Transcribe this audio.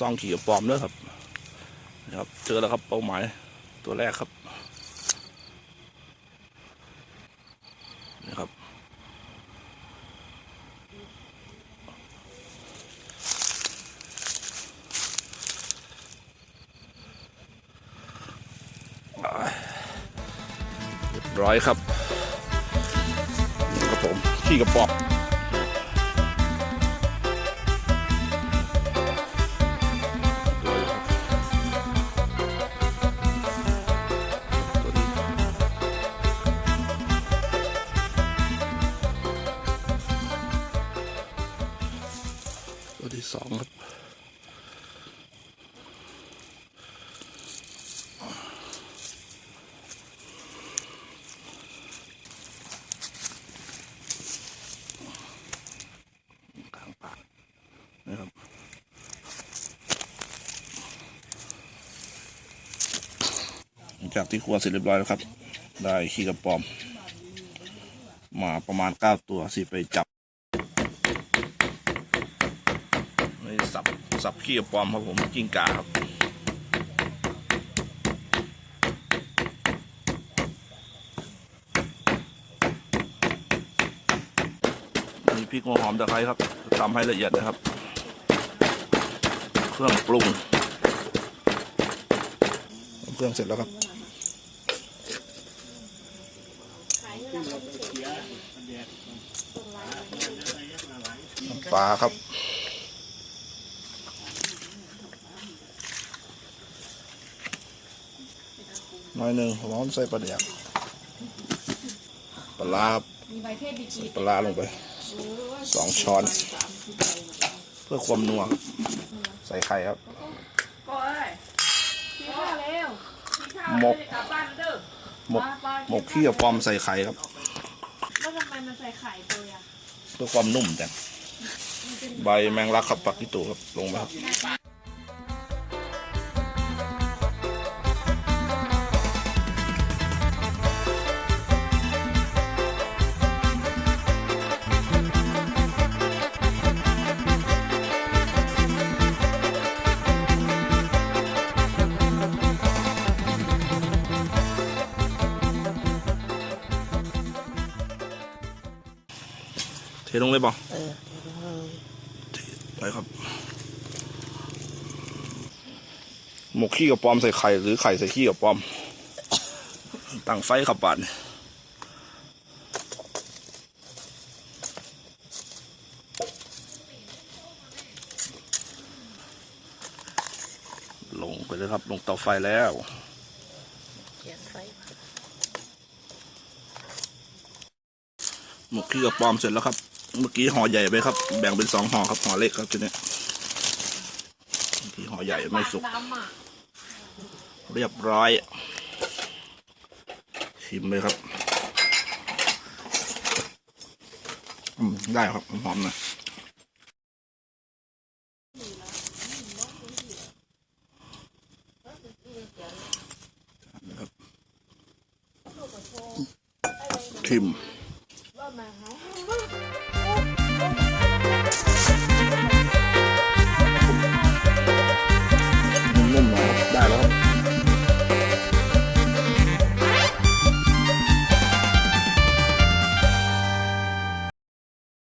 ซองขี่ปลอมด้วยครับนะครับ เจอแล้วครับเป้าหมายตัวแรกครับนี่ครับ เรียบร้อยครับครับผม ขี่กระป๋อง ที่สองครับข้างปานะครับจากที่ครัวเสร็จเรียบร้อยแล้วครับ ได้ขี้กระป๋อม มาประมาณเก้าตัวสิไปจับใน สับสับขี้กระป๋อมครับผมกิ้งก่าครับมีพริกหัวหอมตะไคร้ครับตำให้ละเอียดนะครับ เครื่องปรุงเครื่องเสร็จแล้วครับปลาครับ น้อยหนึ่งร้อนใส่ปลาเดียกปลาร้าครับมีใบเทศบิกิปลาร้าลงไปสองช้อน เพื่อความนัวครับใส่ไข่ครับก็เอ้ยกินข้าวเร็วกินข้าวหมกเลยกลับบ้านเด้อหมกไปไปหมกขี้กับปอมใส่ไข่ครับแล้วทำไมมันใส่ไข่ตัวอะเพื่อความนุ่มจังใบแมงลักครับปักที่ตูครับลงมาครับ ลงเลยเปล่าเออไปครับหมกขี้กับปอมใส่ไข่หรือไข่ใส่ขี้กับปอม ตั้งไฟขับบานลงไปเลยครับ ลงเตาไฟแล้วเขียนไฟหมกขี้กับปอมเสร็จแล้วครับ เมื่อกี้ห่อใหญ่ไปครับ แบ่งเป็นสองห่อครับห่อเล็กครับทีนี้เมื่อกี้ห่อใหญ่ไม่สุก เรียบร้อย ชิมเลยครับอืมได้ครับหอมๆนะชิม